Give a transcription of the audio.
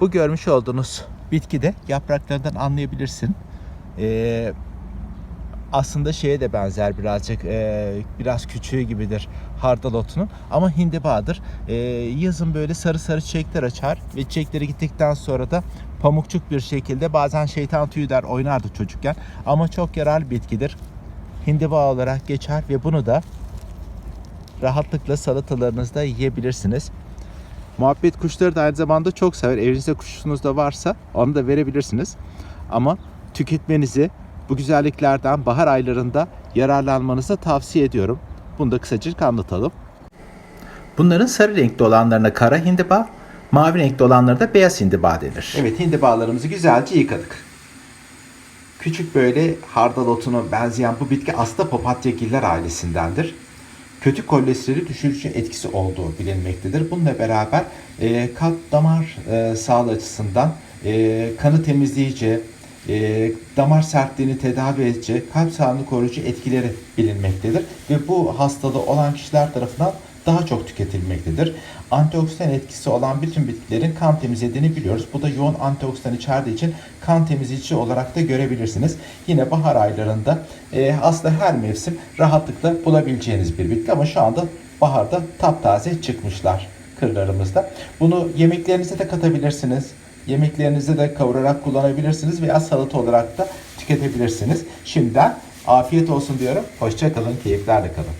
Bu görmüş olduğunuz bitkide yapraklarından anlayabilirsin. Ee, aslında şeye de benzer birazcık ee, biraz küçüğü gibidir hardal otunun ama hindibadır. Ee, yazın böyle sarı sarı çiçekler açar ve çiçekleri gittikten sonra da pamukçuk bir şekilde bazen şeytan tüyü der oynardı çocukken ama çok yararlı bitkidir. Hindiba olarak geçer ve bunu da rahatlıkla salatalarınızda yiyebilirsiniz. Muhabbet kuşları da aynı zamanda çok sever. Evinizde kuşunuz da varsa onu da verebilirsiniz. Ama tüketmenizi bu güzelliklerden bahar aylarında yararlanmanızı tavsiye ediyorum. Bunu da kısacık anlatalım. Bunların sarı renkli olanlarına kara hindiba, mavi renkli olanlara da beyaz hindiba denir. Evet hindibalarımızı güzelce yıkadık. Küçük böyle hardal otuna benzeyen bu bitki aslında papatyagiller ailesindendir. Kötü kolesterolü düşürücü etkisi olduğu bilinmektedir. Bununla beraber e, kalp damar e, sağlığı açısından e, kanı temizleyici, e, damar sertliğini tedavi edici, kalp sağlığını koruyucu etkileri bilinmektedir. Ve bu hastalığı olan kişiler tarafından daha çok tüketilmektedir. Antioksidan etkisi olan bütün bitkilerin kan temizlediğini biliyoruz. Bu da yoğun antioksidan içerdiği için kan temizleyici olarak da görebilirsiniz. Yine bahar aylarında e, aslında her mevsim rahatlıkla bulabileceğiniz bir bitki ama şu anda baharda taptaze çıkmışlar kırlarımızda. Bunu yemeklerinize de katabilirsiniz. Yemeklerinizde de kavurarak kullanabilirsiniz veya salata olarak da tüketebilirsiniz. Şimdiden afiyet olsun diyorum. Hoşça kalın, keyiflerle kalın.